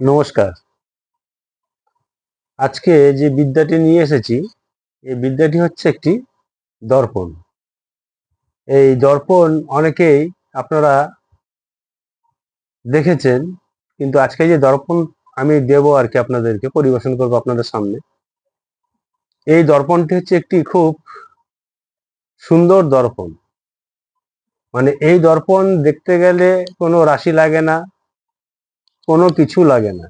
নমস্কার। আজকে যে বিদ্যাটি নিয়ে এসেছি, এই বিদ্যাটি হচ্ছে একটি দর্পণ। এই দর্পণ অনেকেই আপনারা দেখেছেন, কিন্তু আজকে যে দর্পণ আমি দেব আর কি আপনাদেরকে, পরিবেশন করব আপনাদের সামনে। এই দর্পণটি হচ্ছে একটি খুব সুন্দর দর্পণ। মানে এই দর্পণ দেখতে গেলে কোনো রাশি লাগে না কোনো কিছু লাগে না।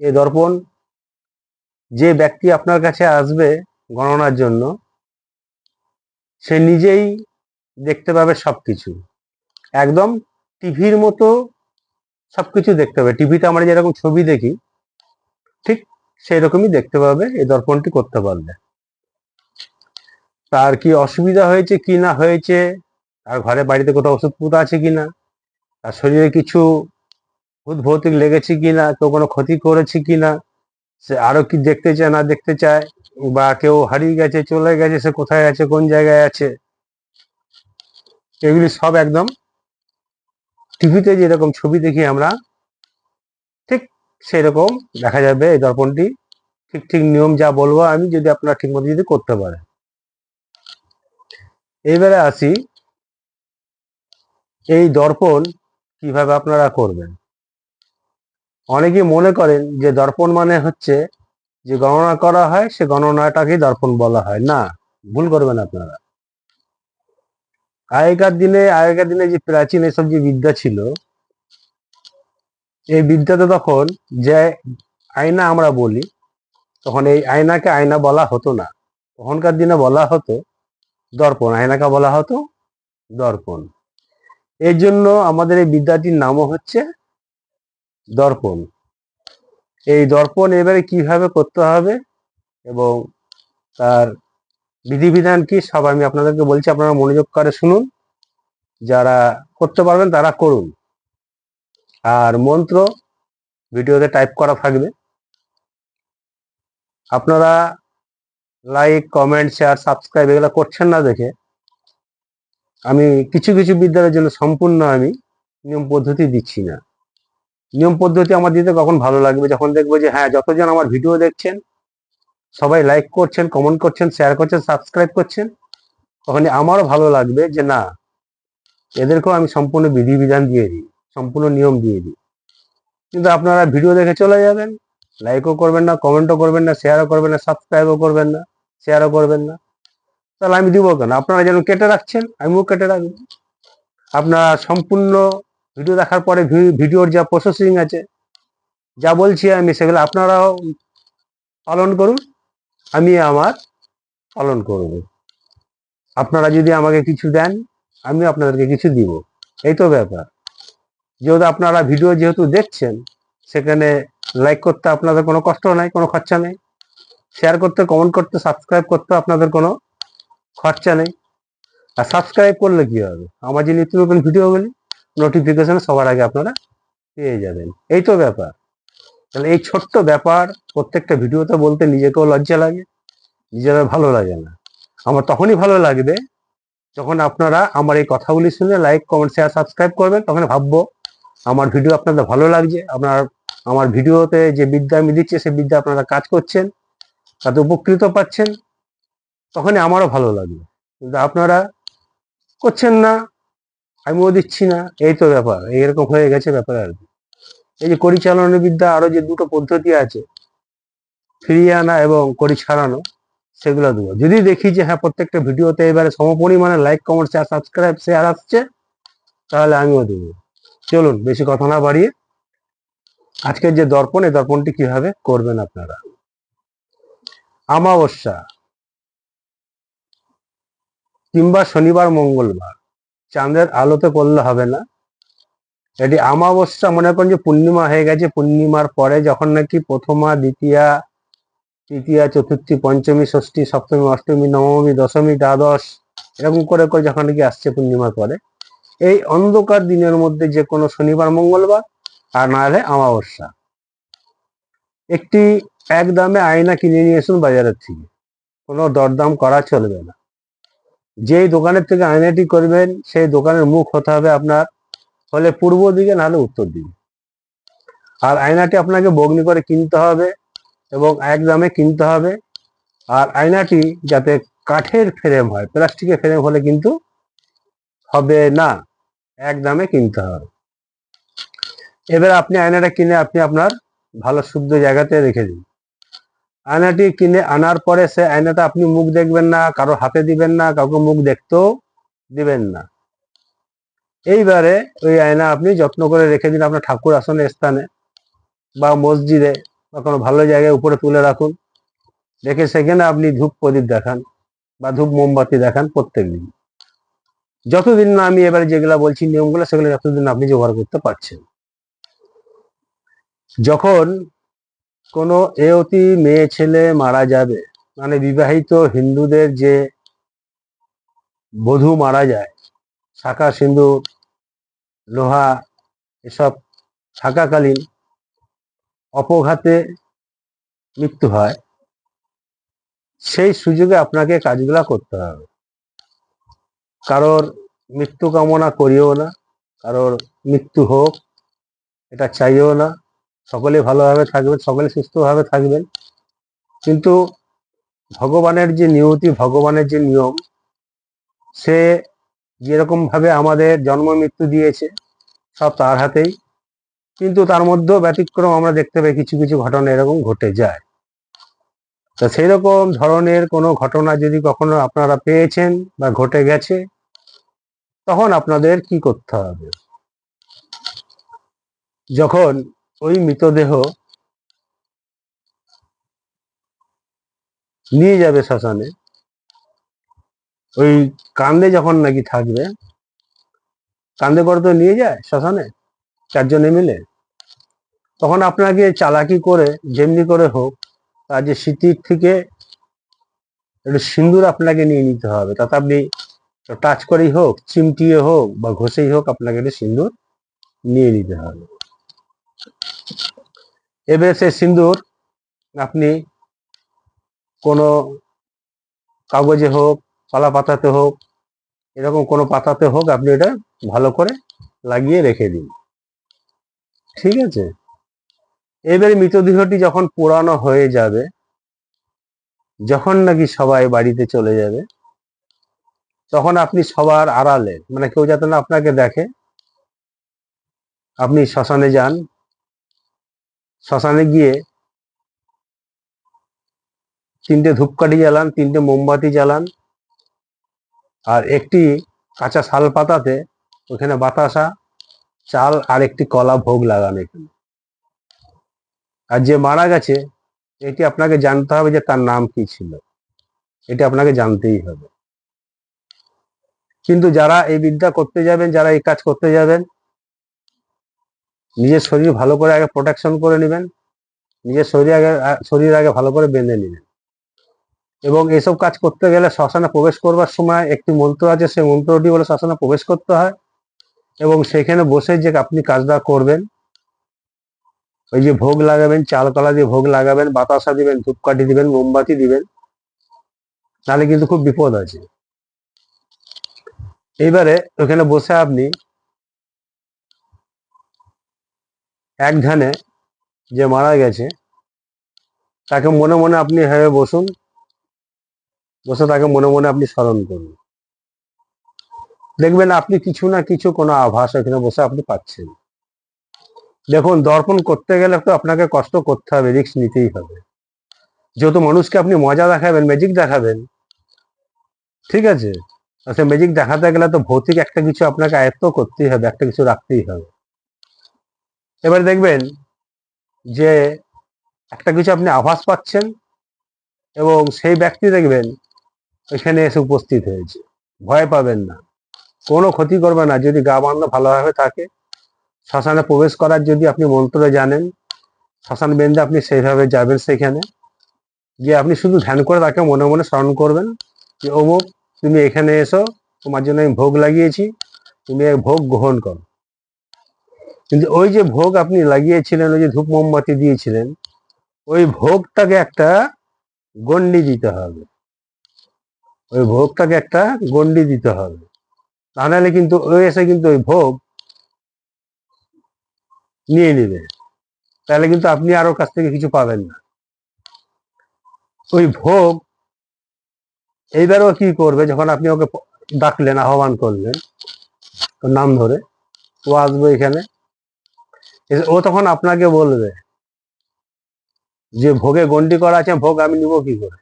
এ দর্পণ, যে ব্যক্তি আপনার কাছে আসবে গণনার জন্য, সে নিজেই দেখতে পাবে সবকিছু। একদম টিভির মতো সবকিছু দেখতে পাবে টিভিতে আমরা যেরকম ছবি দেখি, ঠিক সেই রকমই দেখতে পাবে এই দর্পণটি করতে পারলে। তার কি অসুবিধা হয়েছে কি না হয়েছে, তার ঘরে বাড়িতে কোথাও ওষুধ আছে কি না, তার শরীরে কিছু ভূত ভৌতিক লেগেছে কিনা, কেউ কোনো ক্ষতি করেছে কিনা, সে আরও কি দেখতে চায়, না দেখতে চায়, বা কেউ হারিয়ে গেছে, চলে গেছে, সে কোথায় আছে, কোন জায়গায় আছে, এগুলি সব একদম টিভিতে যেরকম ছবি দেখি আমরা, ঠিক সেই রকম দেখা যাবে এই দর্পণটি। ঠিক ঠিক নিয়ম যা বলব আমি, যদি আপনারা ঠিক মতো যদি করতে পারে এইবারে আসি, এই দর্পণ কীভাবে আপনারা করবেন? অনেকে মনে করেন যে দর্পণ মানে হচ্ছে যে গণনা করা হয়, সে গণনাটাকেই দর্পণ বলা হয়। না, ভুল করবেন আপনারা। আগেকার দিনে আগেকার দিনে যে প্রাচীন এসব যে বিদ্যা ছিল, এই বিদ্যাতে তখন যে আয়না আমরা বলি, তখন এই আয়নাকে আয়না বলা হতো না। তখনকার দিনে বলা হতো দর্পণ, আয়নাকে বলা হতো দর্পণ। এর জন্য আমাদের এই বিদ্যাটির নামও হচ্ছে দর্পণ। এই দর্পণ এবারে কীভাবে করতে হবে এবং তার বিধিবিধান কি সব আমি আপনাদেরকে বলছি, আপনারা মনোযোগ করে শুনুন। যারা করতে পারবেন তারা করুন। আর মন্ত্র ভিডিওতে টাইপ করা থাকবে। আপনারা লাইক কমেন্ট শেয়ার সাবস্ক্রাইব এগুলো করছেন না দেখে আমি কিছু কিছু বিদ্যালয়ের জন্য সম্পূর্ণ আমি নিয়ম পদ্ধতি দিচ্ছি না। নিয়ম পদ্ধতি আমার দিতে কখন ভালো লাগবে? যখন দেখব যে হ্যাঁ যতজন আমার ভিডিও দেখছেন, সবাই লাইক করছেন কমেন্ট করছেন শেয়ার করছেন সাবস্ক্রাইব করছেন তখন আমারও ভালো লাগবে যে, না, এদেরকেও আমি সম্পূর্ণ বিধিবিধান দিয়ে দিই, সম্পূর্ণ নিয়ম দিয়ে দিই। কিন্তু আপনারা ভিডিও দেখে চলে যাবেন লাইকও করবেন না কমেন্টও করবেন না শেয়ারও করবেন না সাবস্ক্রাইবও করবেন না শেয়ারও করবেন না। তাহলে আমি দিব কেন? আপনারা যেন কেটে রাখছেন, আমিও কেটে রাখব। আপনারা সম্পূর্ণ ভিডিও দেখার পরে ভিডিওর যা প্রসেসিং আছে, যা বলছি আমি, সেগুলো আপনারাও পালন করুন, আমি আমার পালন করব। আপনারা যদি আমাকে কিছু দেন আমি আপনাদেরকে কিছু দিব। এই তো ব্যাপার। যেহেতু আপনারা ভিডিও যেহেতু দেখছেন, সেখানে লাইক করতে আপনাদের কোনো কষ্ট নাই, কোনো খরচা নেই। শেয়ার করতে কমেন্ট করতে সাবস্ক্রাইব করতে আপনাদের কোনো খরচা নেই। আর সাবস্ক্রাইব করলে কি হবে? আমার যে নিত্য নতুন ভিডিওগুলি নোটিফিকেশন সবার আগে আপনারা পেয়ে যাবেন। এই তো ব্যাপার। তাহলে এই ছোট্ট ব্যাপার, প্রত্যেকটা ভিডিওতে বলতে নিজেকেও লজ্জা লাগে নিজেরা ভালো লাগে না। আমার তখনই ভালো লাগবে যখন আপনারা আমার এই কথাগুলি শুনে লাইক কমেন্ট শেয়ার সাবস্ক্রাইব করবেন তখন ভাববো আমার ভিডিও আপনাদের ভালো লাগছে, আপনার, আমার ভিডিওতে যে বিদ্যা আমি দিচ্ছি, সেই বিদ্যা আপনারা কাজ করছেন, তাতে উপকৃত পাচ্ছেন, তখনই আমারও ভালো লাগবে। কিন্তু আপনারা করছেন না আমিও দিচ্ছি না, এই তো ব্যাপার এইরকম হয়ে গেছে ব্যাপার আর কি। এই যে বিদ্যা আরও যে দুটো পদ্ধতি আছে ফিরিয়ে আনা এবং করি ছাড়ানো সেগুলো দেবো যদি দেখি যে হ্যাঁ প্রত্যেকটা ভিডিওতে এবারে সমপরিমাণে like comment share subscribe share আসছে, তাহলে আমিও দেবো। চলুন, বেশি কথা না বাড়িয়ে, আজকের যে দর্পণ, এই দর্পণটি কীভাবে করবেন আপনারা? আমাবস্যা, কিংবা শনিবার, মঙ্গলবার চাঁদের আলোতে করলে হবে না। এটি আমাবস্যা মনে করেন যে পূর্ণিমা হয়ে গেছে, পূর্ণিমার পরে যখন নাকি প্রথমা, দ্বিতীয়া, তৃতীয়া, চতুর্থী, পঞ্চমী, ষষ্ঠী, সপ্তমী, অষ্টমী, নবমী, দশমী, দ্বাদশ, এরকম করে করে যখন নাকি আসছে পূর্ণিমার পরে, এই অন্ধকার দিনের মধ্যে যে কোনো শনিবার, মঙ্গলবার, আর না হলে আমাবস্যা একটি এক দামে আয়না কিনে নিয়ে আসুন বাজারের থেকে। কোনো দরদাম করা চলবে না। যেই দোকানের থেকে আয়নাটি করবেন, সেই দোকানের মুখ হতে হবে আপনার হলে পূর্ব দিকে, নাহলে উত্তর দিকে। আর আয়নাটি আপনাকে বগ্নি করে কিনতে হবে এবং এক দামে কিনতে হবে। আর আয়নাটি যাতে কাঠের ফ্রেম হয় প্লাস্টিকের ফ্রেম হলে কিন্তু হবে না, এক দামে কিনতে হবে। এবার আপনি আয়নাটা কিনে আপনি আপনার ভালো, শুদ্ধ জায়গাতে রেখে দিন। আয়নাটি কিনে আনার পরে সে আয়নাটা আপনি মুখ দেখবেন না, কারও হাতে দিবেন না, কাউকে মুখ দেখতেও দিবেন না। এইবারে ওই আয়না আপনি যত্ন করে রেখে দিন আপনার ঠাকুর আসনের স্থানে বা মসজিদে বা কোনো ভালো জায়গায় উপরে তুলে রাখুন। রেখে সেখানে আপনি ধূপ প্রদীপ দেখান বা ধূপ মোমবাতি দেখান প্রত্যেক দিন। যতদিন না আমি এবারে যেগুলা বলছি নিয়মগুলো, সেগুলো যতদিন আপনি জোগাড় করতে পারছেন। যখন কোনো এওতি মেয়ে ছেলে মারা যাবে। মানে বিবাহিত হিন্দুদের যে বধূ মারা যায়, শাখা সিন্দুর, লোহা, এসব থাকাকালীন অপঘাতে মৃত্যু হয়, সেই সুযোগে আপনাকে কাজগুলা করতে হবে। কারোর মৃত্যু কামনা করিও না, কারোর মৃত্যু হোক, এটা চাইও না। সকলে ভালোভাবে থাকবেন সকলে সুস্থভাবে থাকবেন। কিন্তু ভগবানের যে নিয়তি, ভগবানের যে নিয়ম, সে যেরকম ভাবে আমাদের জন্ম, মৃত্যু দিয়েছে, সব তার হাতেই। কিন্তু তার মধ্যেও ব্যতিক্রম আমরা দেখতে পাই, কিছু কিছু ঘটনা এরকম ঘটে যায়। তো সেই রকম ধরনের কোনো ঘটনা যদি কখনো আপনারা পেয়েছেন বা ঘটে গেছে, তখন আপনাদের কি করতে হবে? যখন ওই মৃতদেহ নিয়ে যাবে শ্মশানে। ওই কান্দে যখন নাকি থাকবে, কান্দে করে তো নিয়ে যায় শ্মশানে, চারজনে মিলে। তখন আপনাকে চালাকি করে, যেমনি করে হোক, তার যে স্মৃতির থেকে একটু সিন্দুর আপনাকে নিয়ে নিতে হবে। তাতে আপনি টাচ করেই হোক, চিমটিয়ে হোক বা ঘষেই হোক, আপনাকে একটু সিন্দুর নিয়ে নিতে হবে। এবার সে সিন্দুর, আপনি কোনো কাগজে হোক কলা পাতাতে হোক, এরকম কোনো পাতাতে হোক, আপনি এটা ভালো করে লাগিয়ে রেখে দিন। ঠিক আছে? এবারে মৃতদেহটি যখন পোড়ানো হয়ে যাবে, যখন নাকি সবাই বাড়িতে চলে যাবে, তখন আপনি সবার আড়ালে মানে কেউ যাতে না আপনাকে দেখে, আপনি শ্মশানে যান শ্মশানে গিয়ে তিনটে ধূপকাঠি জ্বালান, তিনটে মোমবাতি জ্বালান আর একটি কাঁচা শাল পাতাতে ওখানে বাতাসা, চাল আর একটি কলা ভোগ লাগান এখানে। আর যে মারা গেছে, এটি আপনাকে জানতে হবে যে তার নাম কি ছিল। এটা আপনাকে জানতেই হবে। কিন্তু যারা এই বিদ্যা করতে যাবেন, যারা এই কাজ করতে যাবেন নিজের শরীর ভালো করে আগে প্রোটেকশন করে নেবেন, নিজের শরীর আগে শরীর আগে ভালো করে বেঁধে নেবেন। এবং এসব কাজ করতে গেলে শ্মশানে প্রবেশ করবার সময় একটি মন্ত্র আছে, সেই মন্ত্রটি বলে শ্মশানে প্রবেশ করতে হয়। এবং সেখানে বসে যে আপনি কাজটা করবেন, ওই যে ভোগ লাগাবেন চাল কলা দিয়ে ভোগ লাগাবেন, বাতাসা দিবেন, ধূপকাঠি দিবেন, মোমবাতি দিবেন, তাহলে কিন্তু খুব বিপদ আছে। এইবারে ওখানে বসে আপনি এক ধ্যানে যে মারা গেছে, তাকে মনে মনে আপনি ভেবে বসুন, বসে তাকে মনে মনে আপনি স্মরণ করুন। দেখবেন আপনি কিছু না কিছু কোনো আভাস এখানে বসে আপনি পাচ্ছেন। দেখুন, দর্পণ করতে গেলে তো আপনাকে কষ্ট করতে হবে, রিস্ক নিতেই হবে। যেহেতু মানুষকে আপনি মজা দেখাবেন ম্যাজিক দেখাবেন, ঠিক আছে? আচ্ছা ম্যাজিক দেখাতে গেলে তো ভৌতিক একটা কিছু আপনাকে আয়ত্ত করতেই হবে, একটা কিছু রাখতেই হবে। এবার দেখবেন যে একটা কিছু আপনি আভাস পাচ্ছেন এবং সেই ব্যক্তি দেখবেন এখানে এসে উপস্থিত হয়েছে। ভয় পাবেন না। কোনো ক্ষতি করবে না। যদি গা বান্ধব ভালোভাবে থাকে, শ্মশানে প্রবেশ করার যদি আপনি মন্ত্র জানেন, শ্মশান বেঁধে আপনি সেইভাবে যাবেন সেখানে। গিয়ে আপনি শুধু ধ্যান করে তাকে মনে মনে স্মরণ করবেন যে অমুক তুমি এখানে এসো। তোমার জন্য আমি ভোগ লাগিয়েছি। তুমি ভোগ গ্রহণ করো। কিন্তু ওই যে ভোগ আপনি লাগিয়েছিলেন, ওই যে ধূপ মোমবাতি দিয়েছিলেন, ওই ভোগটাকে একটা গন্ডি দিতে হবে। ওই ভোগটাকে একটা গন্ডি দিতে হবে। তা নাহলে কিন্তু ওই এসে কিন্তু ওই ভোগ নিয়ে নেবে। তাহলে কিন্তু আপনি আরও কাছ থেকে কিছু পাবেন না। ওই ভোগ এইবারও কি করবে, যখন আপনি ওকে ডাকলেন, আহ্বান করলেন নাম ধরে, ও আসবে এখানে। ও তখন আপনাকে বলবে যে ভোগে গন্ডি করা আছে, ভোগ আমি নিব কি করে?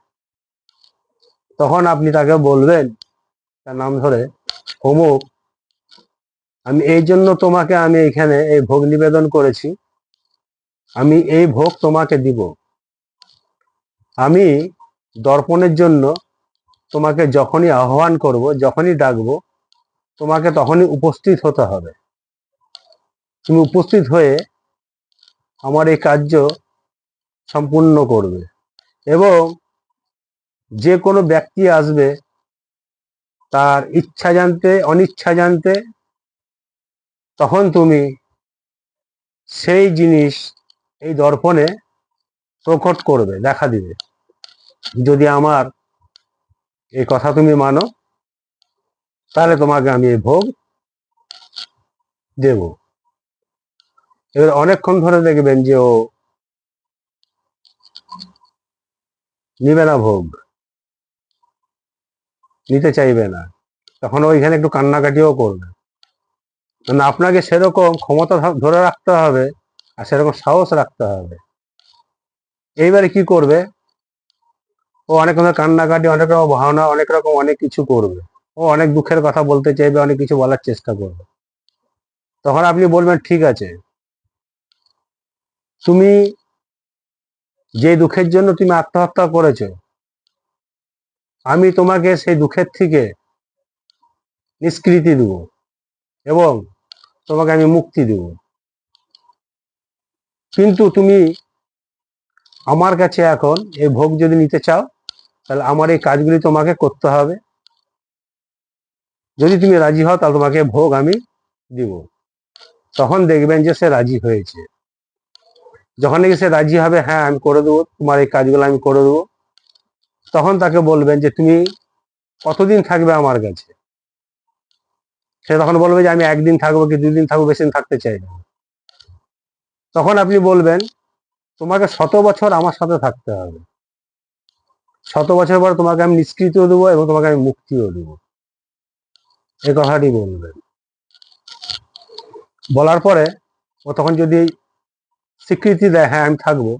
তখন আপনি তাকে বলবেন, তার নাম ধরে অমুক আমি এই জন্য তোমাকে আমি এখানে এই ভোগ নিবেদন করেছি। আমি এই ভোগ তোমাকে দিব। আমি দর্পণের জন্য তোমাকে যখনই আহ্বান করব, যখনই ডাকবো, তোমাকে তখনই উপস্থিত হতে হবে। তুমি উপস্থিত হয়ে আমার এই কার্য সম্পূর্ণ করবে এবং যে কোনো ব্যক্তি আসবে তার ইচ্ছা জানতে, অনিচ্ছা জানতে, তখন তুমি সেই জিনিস এই দর্পণে প্রকট করবে, দেখা দিবে। যদি আমার এই কথা তুমি মানো, তাহলে তোমাকে আমি এই ভোগ দেব। এবার অনেকক্ষণ ধরে দেখবেন যে ও নিবে না ভোগ। নিতে চাইবে না। তখন ওইখানে একটু কান্নাকাটিও করবে। মানে আপনাকে সেরকম ক্ষমতা ধরে রাখতে হবে আর সেরকম সাহস রাখতে হবে। এইবারে কি করবে? ও অনেক রকমের কান্নাকাটি, অনেক রকম ভাবনা অনেক রকম অনেক কিছু করবে। ও অনেক দুঃখের কথা বলতে চাইবে, অনেক কিছু বলার চেষ্টা করবে। তখন আপনি বলবেন, ঠিক আছে। তুমি যে দুঃখের জন্য তুমি আত্মহত্যা করেছ, আমি তোমাকে সেই দুঃখের থেকে নিষ্কৃতি দেব এবং তোমাকে আমি মুক্তি দেব। কিন্তু তুমি আমার কাছে এখন এই ভোগ যদি নিতে চাও, তাহলে আমার এই কাজগুলি তোমাকে করতে হবে। যদি তুমি রাজি হও, তাহলে তোমাকে ভোগ আমি দিব। তখন দেখবেন যে সে রাজি হয়েছে। যখন নাকি সে রাজি হবে হ্যাঁ আমি করে দেবো, তোমার এই কাজগুলো আমি করে দেবো, তখন তাকে বলবেন যে, তুমি কতদিন থাকবে আমার কাছে? সে তখন বলবে যে, আমি একদিন থাকব কি দুদিন থাকব, বেশি থাকতে চাই না। তখন আপনি বলবেন, তোমাকে শত বছর আমার সাথে থাকতে হবে। শত বছর পর তোমাকে আমি নিষ্কৃতিও দেবো এবং তোমাকে আমি মুক্তিও দেবো। এই কথাটি বলবেন। বলার পরে ও তখন যদি স্বীকৃতি দেয় হ্যাঁ আমি থাকব।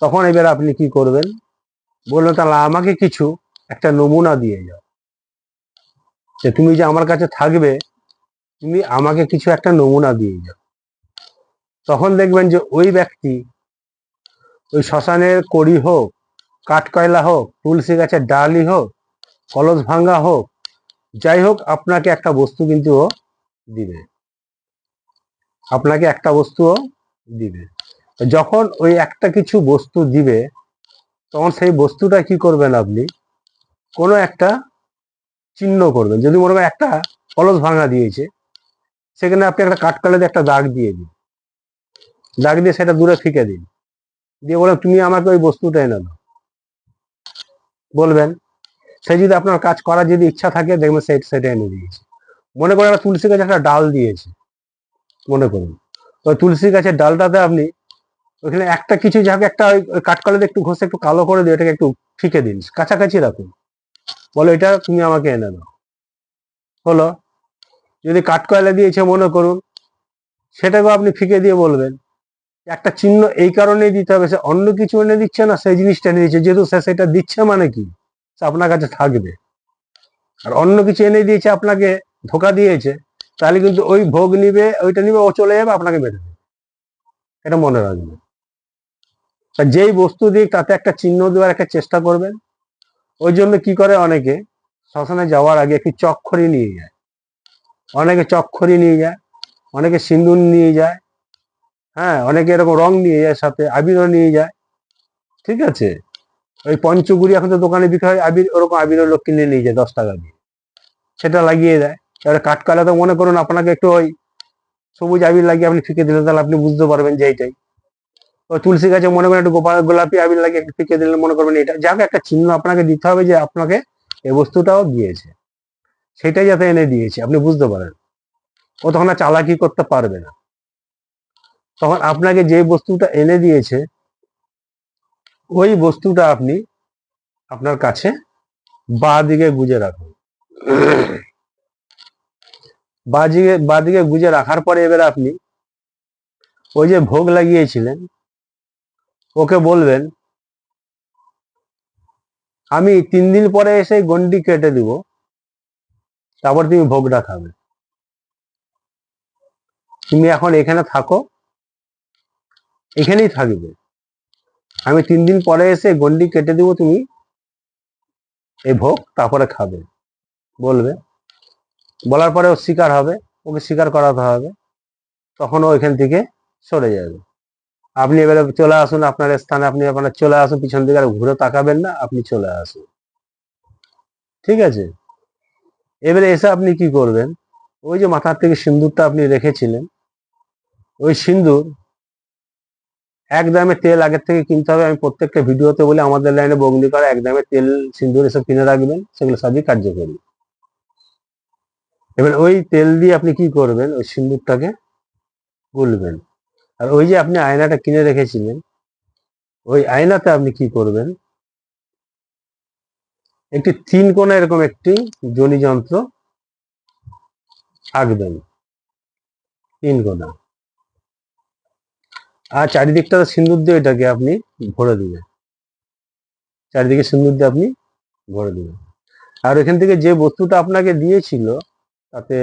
তখন এবার আপনি কি করবেন? বলল, তাহলে আমাকে কিছু একটা নমুনা দিয়ে যাও। যে তুমি যে আমার কাছে থাকবে, তুমি আমাকে কিছু একটা নমুনা দিয়ে যাও। তখন দেখবেন যে ওই ব্যক্তি, ওই শ্মশানের কড়ি হোক, কাঠকয়লা হোক, তুলসী গাছের ডালই হোক, কলস ভাঙ্গা হোক, যাই হোক, আপনাকে একটা বস্তু কিন্তু ও দিবে। আপনাকে একটা বস্তুও দিবে। যখন ওই একটা কিছু বস্তু দিবে, তখন সেই বস্তুটা কি করবেন আপনি? কোনো একটা চিহ্ন করবেন। যদি মনে করেন একটা কলস ভাঙা দিয়েছে, সেখানে আপনি একটা কাঠকলাতে একটা দাগ দিয়ে দিন। দাগ দিয়ে সেটা দূরে ফিকে দিন। দিয়ে বলেন তুমি আমাকে ওই বস্তুটা এনে দাও। বলবেন, সে যদি আপনার কাজ করার যদি ইচ্ছা থাকে, দেখবেন সেটা এনে দিয়েছে। মনে করেন একটা তুলসী গাছে একটা ডাল দিয়েছে। মনে করুন। ওই তুলসী গাছের ডালটাতে আপনি ওইখানে একটা কিছু যাকে একটা কাঠকলাতে একটু ঘষে একটু কালো করে দিয়ে এটাকে একটু ফিকে দিন। কাছাকাছি রাখুন। বলো, এটা তুমি আমাকে এনে দাও। হলো, যদি কাঠকয়লা দিয়েছে মনে করুন, সেটাকেও আপনি ফিকে দিয়ে বলবেন। একটা চিহ্ন এই কারণেই দিতে হবে, সে অন্য কিছু এনে দিচ্ছে না, সেই জিনিসটা এনে দিচ্ছে। যেহেতু সে সেটা দিচ্ছে মানে কি? সে আপনার কাছে থাকবে। আর অন্য কিছু এনে দিয়েছে, আপনাকে ধোকা দিয়েছে তাহলে কিন্তু ওই ভোগ নিবে, ওইটা নিবে, ও চলে যাবে, আপনাকে মেরে এটা মনে রাখবেন। তা যেই বস্তু দিক তাতে একটা চিহ্ন দেওয়ার একটা চেষ্টা করবেন, ওই জন্য কি করে অনেকে, শ্মশানে যাওয়ার আগে একটি চক্ষরি নিয়ে যায়। অনেকে চক্ষরি নিয়ে যায়, অনেকে সিন্দুর নিয়ে যায় হ্যাঁ অনেকে এরকম রং নিয়ে যায়, সাথে আবিরও নিয়ে যায়, ঠিক আছে? ওই পঞ্চগুড়ি এখন তো দোকানে বিক্রি হয়, আবির, ওরকম আবিরও লোক কিনে নিয়ে যায় দশ টাকা দিয়ে। সেটা লাগিয়ে দেয়। এবারে কাঠকালা তো মনে করুন আপনাকে একটু ওই সবুজ আবির লাগিয়ে আপনি ফিকে দিলেন তাহলে আপনি বুঝতে পারবেন যে এইটাই। ওই তুলসী গাছে মনে করেন একটু গোপাল গোলাপি আবির লাগিয়ে একটু ফিকে দিলেন মনে করবেন এটা। যাকে, একটা চিহ্ন আপনাকে দিতে হবে যে আপনাকে এ বস্তুটাও দিয়েছে। সেটাই যাতে এনে দিয়েছে, আপনি বুঝতে পারেন। ও তখন আর চালাকি করতে পারবে না। তখন আপনাকে যে বস্তুটা এনে দিয়েছে, ওই বস্তুটা আপনি আপনার কাছে বা দিকে গুজে রাখুন। বাদিকে বাদিকে গুজে রাখার পরে এবার আপনি ওই যে ভোগ লাগিয়েছিলেন, ওকে বলবেন, আমি তিন দিন পরে এসে গন্ডি কেটে দিব, তারপর তুমি ভোগটা খাবে। তুমি এখন এখানে থাকো, এখানেই থাকবে। আমি তিন দিন পরে এসে গন্ডি কেটে দিব তুমি, এই ভোগ তারপরে খাবে। বলবে। বলার পরে ও শিকার হবে, ওকে শিকার করাতে হবে তখন ও এখান থেকে সরে যাবে। আপনি এবারে চলে আসুন আপনার স্থানে, আপনি আপনার চলে আসুন, পিছন দিকে আর ঘুরে তাকাবেন না, আপনি চলে আসুন। ঠিক আছে? এবারে এসে আপনি কি করবেন? ওই যে মাথার থেকে সিন্দুরটা আপনি রেখেছিলেন, ওই সিন্দুর এক দামে তেল আগের থেকে কিনতে হবে। আমি প্রত্যেকটা ভিডিওতে বলে, আমাদের লাইনে বগনি করা এক দামে তেল, সিন্দুর এসব কিনে রাখবেন, সেগুলো সবই কার্যকরী। এবার ওই তেল দিয়ে আপনি কি করবেন? ওই সিন্দুরটাকে গুলবেন। আর ওই যে আপনি আয়নাটা কিনে রেখেছিলেন, ওই আয়নাতে আপনি কি করবেন? একটি তিন কোণা এরকম একটি জনি যন্ত্র আঁকবেন। তিন কোণা। আর চারিদিকটা সিন্দুর দিয়ে এটাকে আপনি ভরে দিবেন। চারিদিকে সিন্দুর দিয়ে আপনি ভরে দিবেন। আর এখান থেকে যে বস্তুটা আপনাকে দিয়েছিল তাতে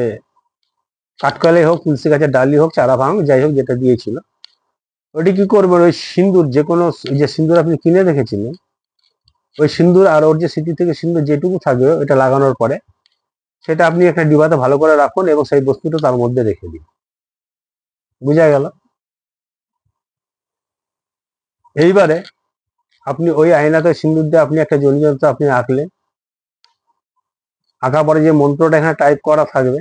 কাঠকলাই হোক, তুলসী গাছের ডালি হোক, চারা ভাঙ, যাই হোক, যেটা দিয়েছিল। ওটি কি করবেন? ওই সিন্দুর যে কোনো যে সিন্দুর আপনি কিনে রেখেছিলেন, ওই সিন্দুর আর ওর যে স্মৃতি থেকে সিন্দুর যেটুকু থাকবে ওটা লাগানোর পরে সেটা আপনি একটা ডিবাতে ভালো করে রাখুন এবং সেই বস্তুটা তার মধ্যে রেখে দিন। বুঝা গেল? এইবারে আপনি ওই আয়নাতে সিন্দুর দিয়ে আপনি একটা জনিযন্ত্র আপনি আঁকলেন আঁকা পরে যে মন্ত্রটা এখানে টাইপ করা থাকবে,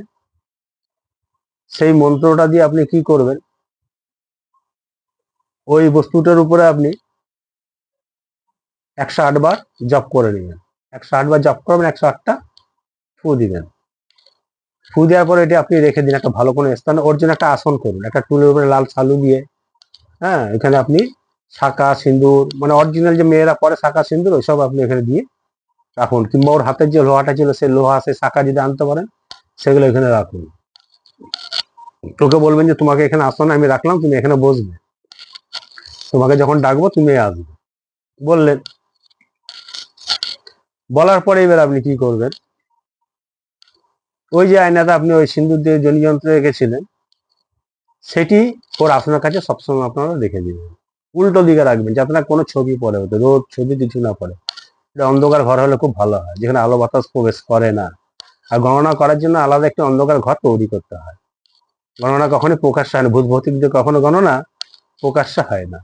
সেই মন্ত্রটা দিয়ে আপনি কি করবেন? ওই বস্তুটার উপরে আপনি একশো আটবার জপ করে নেবেন। একশো আটবার জপ করবেন, একশো আটটা ফু দিবেন। ফু দেওয়ার পরে এটি আপনি রেখে দিন, একটা ভালো কোনো স্থানে, ওর জন্য একটা আসন করুন, একটা টুলের উপরে লাল সালু দিয়ে হ্যাঁ এখানে আপনি শাঁকা সিন্দুর মানে অরিজিনাল যে মেয়েরা পরে শাঁকা সিন্দুর, ওইসব আপনি এখানে দিয়ে রাখুন, কিংবা ওর হাতের যে লোহাটা ছিল, সেই লোহা, সেই শাঁকা যদি আনতে পারেন, সেগুলো এখানে রাখুন। তোকে বলবেন যে, তোমাকে এখানে আসো না, আমি রাখলাম, তুমি এখানে বসবে। তোমাকে যখন ডাকবো তুমি আসবে। বললেন, বলার পরে এবার আপনি কি করবেন? ওই যে আয়নাটা, আপনি ওই সিন্দুর দিয়ে জনিযন্ত্র রেখেছিলেন, সেটি ওর আপনার কাছে সবসময় আপনারা রেখে দিবেন। উল্টো দিকে রাখবেন, যাতে না কোনো ছবি পড়ে হতো রোদ, ছবি কিছু না পড়ে। অন্ধকার ঘর হলে খুব ভালো হয়। যেখানে আলো বাতাস প্রবেশ করে না। আর গণনা করার জন্য আলাদা একটা অন্ধকার ঘর তৈরি করতে হয়। গণনা কখনোই প্রকাশ্য হয় না। ভূত ভৌতিক দিয়ে কখনো গণনা প্রকাশ্য হয় না।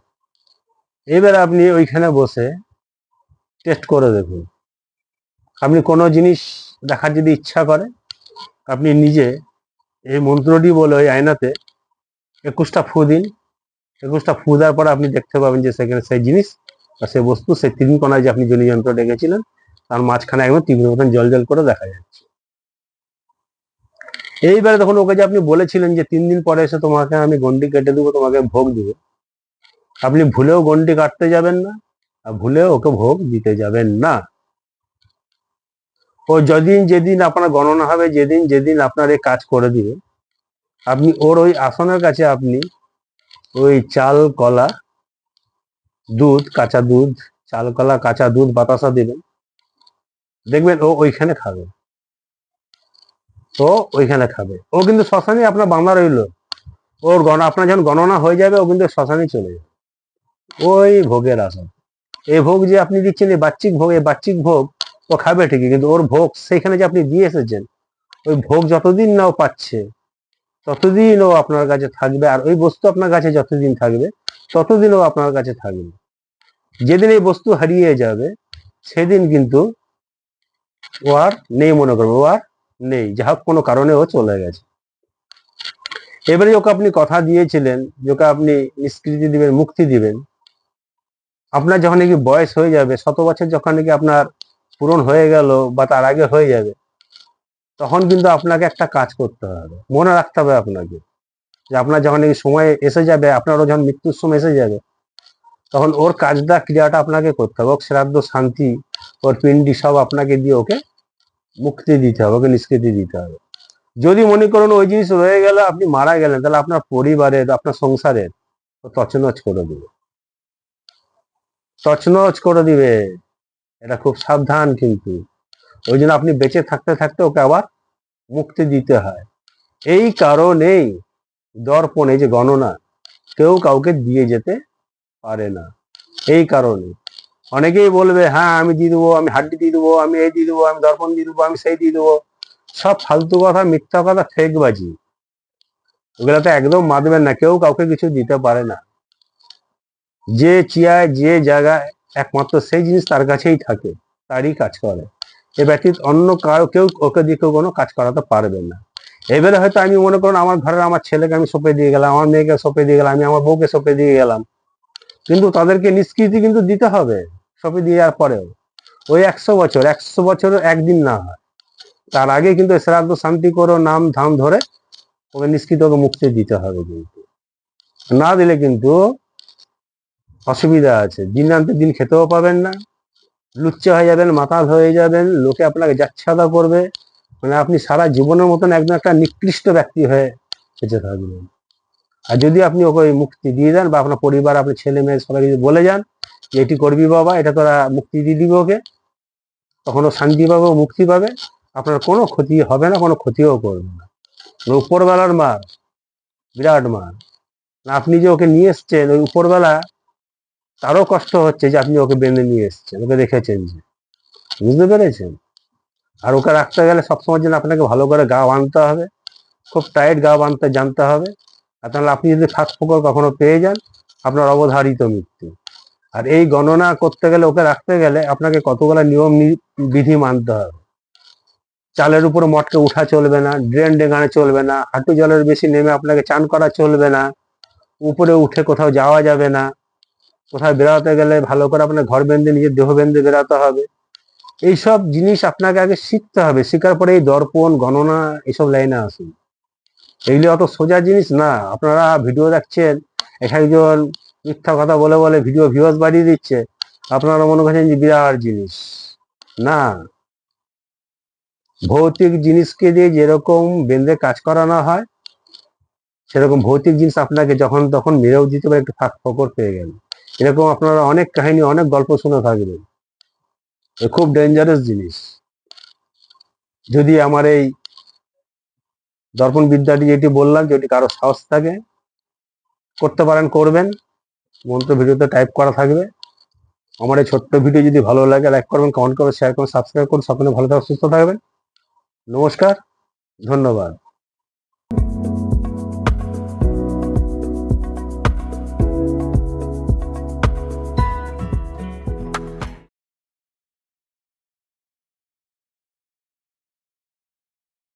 এবার আপনি ওইখানে বসে টেস্ট করে দেখুন। আপনি কোনো জিনিস দেখার যদি ইচ্ছা করে, আপনি নিজে এই মন্ত্রটি বলে ওই আয়নাতে একুশটা ফু দিন। একুশটা ফু দেওয়ার পর আপনি দেখতে পাবেন যে সেখানে সেই জিনিস সেই বস্তু, সেই তিন যে আপনি জনিযন্ত্র ডেকেছিলেন, তার মাঝখানে একদম তীব্র মতন জল জল করে দেখা যাচ্ছে। এইবারে তখন ওকে যে আপনি বলেছিলেন যে তিন দিন পরে এসে তোমাকে আমি গন্ডি কেটে দেবো, তোমাকে ভোগ দেবো, আপনি ভুলেও গন্ডি কাটতে যাবেন না, আর ভুলেও ওকে ভোগ দিতে যাবেন না। ও যেদিন যেদিন আপনার গণনা হবে, যেদিন যেদিন আপনার এই কাজ করে দিবে, আপনি ওর ওই আসনের কাছে আপনি ওই চাল, কলা দুধ, কাঁচা দুধ চাল কলা কাঁচা দুধ, বাতাসা দিবেন। দেখবেন ও ওইখানে খাবে। ও ওইখানে খাবে। ও কিন্তু শ্মশানে আপনার বাংলা রইল। ওর গণ, আপনার যখন গণনা হয়ে যাবে, ও কিন্তু শ্মশানে চলে যাবে। ওই ভোগের আসন এই ভোগ যে আপনি দিচ্ছেন, এই বাচ্চিক ভোগ, এই বাচ্চিক ভোগ ও খাবে ঠিকই, কিন্তু ওর ভোগ সেইখানে যে আপনি দিয়ে এসেছেন, ওই ভোগ যতদিন না ও পাচ্ছে, ততদিন ও আপনার কাছে থাকবে। আর ওই বস্তু আপনার কাছে যতদিন থাকবে ততদিন ও আপনার কাছে থাকবে যেদিন এই বস্তু হারিয়ে যাবে, সেদিন কিন্তু ও আর নেই মনে করবে, ও আর নেই যা হোক কোনো কারণে ও চলে গেছে। এবারে ওকে আপনি কথা দিয়েছিলেন যে ওকে আপনি নিষ্কৃতি দিবেন, মুক্তি দিবেন, আপনার যখন নাকি বয়স হয়ে যাবে, শত বছর যখন নাকি আপনার পূরণ হয়ে গেল বা তার আগে হয়ে যাবে, তখন কিন্তু আপনাকে একটা কাজ করতে হবে, মনে রাখতে হবে আপনাকে। যে আপনার যখন এই সময় এসে যাবে, আপনারও যখন মৃত্যুর সময় এসে যাবে, তখন ওর কাজটা, ক্রিয়াটা আপনাকে করতে হবে। ওর শ্রাদ্ধ, শান্তি, ওর পিণ্ডি সব আপনাকে দিয়ে ওকে মুক্তি দিতে হবে, ওকে নিষ্কৃতি দিতে হবে। যদি মনে করুন ওই জিনিস রয়ে গেল, আপনি মারা গেলেন, তাহলে আপনার পরিবারের, আপনার সংসারের তছনছ করে দিবে। তছনছ করে দিবে। এটা খুব সাবধান কিন্তু। ওই জন্য আপনি বেঁচে থাকতে থাকতে ওকে আবার মুক্তি দিতে হয়। এই কারণেই দর্পণ এই যে গণনা, কেউ কাউকে দিয়ে যেতে পারে না। এই কারণে অনেকেই বলবে হ্যাঁ আমি দিয়ে দেবো, আমি হাড্ডি দিয়ে দেবো, আমি এই দিয়ে দেবো, আমি দর্পণ দিয়ে দেবো, আমি সেই দিয়ে দেবো। সব ফালতু কথা, মিথ্যা কথা, ফেকবাজি। ওগুলাতে একদম মানবেন না, কেউ কাউকে কিছু দিতে পারে না। যে চিয়ায়, যে জায়গায় একমাত্র সেই জিনিস তার কাছেই থাকে, তারই কাজ করে। এ ব্যতীত অন্য কারও কেউ ওকে দিয়ে কেউ কোনো কাজ করাতে পারবে না। এবারে হয়তো আমি মনে করুন আমার ঘরের আমার ছেলেকে আমি সঁপে দিয়ে গেলাম, আমার মেয়েকে সঁপে দিয়ে গেলাম, আমি আমার বউকে সঁপে দিয়ে গেলাম। কিন্তু তাদেরকে নিষ্কৃতি কিন্তু দিতে হবে সঁপে দেওয়ার পরেও। ওই একশো বছর একশো বছর একদিন না হয়। তার আগে কিন্তু শ্রাদ্ধ, শান্তি করো, নাম ধাম ধরে ওকে নিষ্কৃত, ওকে মুক্তি দিতে হবে কিন্তু। না দিলে কিন্তু অসুবিধা আছে। দিন আনতে দিন খেতেও পাবেন না। লুচ্চা হয়ে যাবেন, মাতাল হয়ে যাবেন, লোকে আপনাকে যাচ্ছাদা করবে। মানে আপনি সারা জীবনের মতন একদম একটা নিকৃষ্ট ব্যক্তি হয়ে বেঁচে থাকবেন। আর যদি আপনি ওকে মুক্তি দিয়ে দেন বা আপনার পরিবার, আপনার ছেলে মেয়ে সবাই যদি বলে যান যে এটি করবি বাবা, এটা তোরা মুক্তি দিয়ে দিবি ওকে, তখন ও শান্তি পাবে মুক্তি পাবে। আপনার কোনো ক্ষতি হবে না, কোনো ক্ষতিও করবে না। মানে উপরবেলার মার, বিরাট মার। না আপনি যে ওকে নিয়ে এসছেন, ওই উপরবেলা তারও কষ্ট হচ্ছে যে আপনি ওকে বেঁধে নিয়ে এসছেন, ওকে দেখেছেন যে। বুঝতে পেরেছেন? আর ওকে রাখতে গেলে সবসময় জন্য আপনাকে ভালো করে গা বাঁধতে হবে, খুব টাইট গা বাঁধতে জানতে হবে। আর তাহলে আপনি যদি ফাঁক ফোকর কখনো পেয়ে যান, আপনার অবধারিত মৃত্যু। আর এই গণনা করতে গেলে, ওকে রাখতে গেলে আপনাকে কতগুলো নিয়ম বিধি মানতে হবে। চালের উপর মটকে উঠা চলবে না ড্রেন ডেঙানো চলবে না, হাঁটু জলের বেশি নেমে আপনাকে চান করা চলবে না, উপরে উঠে কোথাও যাওয়া যাবে না। কোথাও বেড়াতে গেলে ভালো করে আপনার ঘর বেঁধে, নিজের দেহ বেঁধে বেড়াতে হবে। এইসব জিনিস আপনাকে আগে শিখতে হবে। শেখার পরে এই দর্পণ, গণনা, এসব লাইনে আসুন। এগুলি অত সোজা জিনিস না। আপনারা ভিডিও দেখছেন, এক একজন মিথ্যা কথা বলে বলে ভিডিও ভিউয়ার্স বাড়িয়ে দিচ্ছে। আপনারা মনে করছেন যে বিরাট জিনিস। না। ভৌতিক জিনিসকে দিয়ে যেরকম বেঁধে কাজ করানো হয়, সেরকম ভৌতিক জিনিস আপনাকে যখন তখন মেরেও দিতে পারে, একটু ফাঁক ফকর পেয়ে গেল। এরকম আপনারা অনেক কাহিনী, অনেক গল্প শুনে থাকবেন। খুব ডেঞ্জারাস জিনিস। যদি আমার এই দর্পণ বিদ্যাটি যেটি বললাম যেটি কারও সাহস থাকে, করতে পারেন, করবেন মন্ত্র ভিডিওতে টাইপ করা থাকবে। আমার এই ছোট্ট ভিডিও যদি ভালো লাগে লাইক করবেন কমেন্ট করবেন শেয়ার করবেন সাবস্ক্রাইব করুন, সকলে ভালো থাকবেন, সুস্থ থাকবেন। নমস্কার, ধন্যবাদ।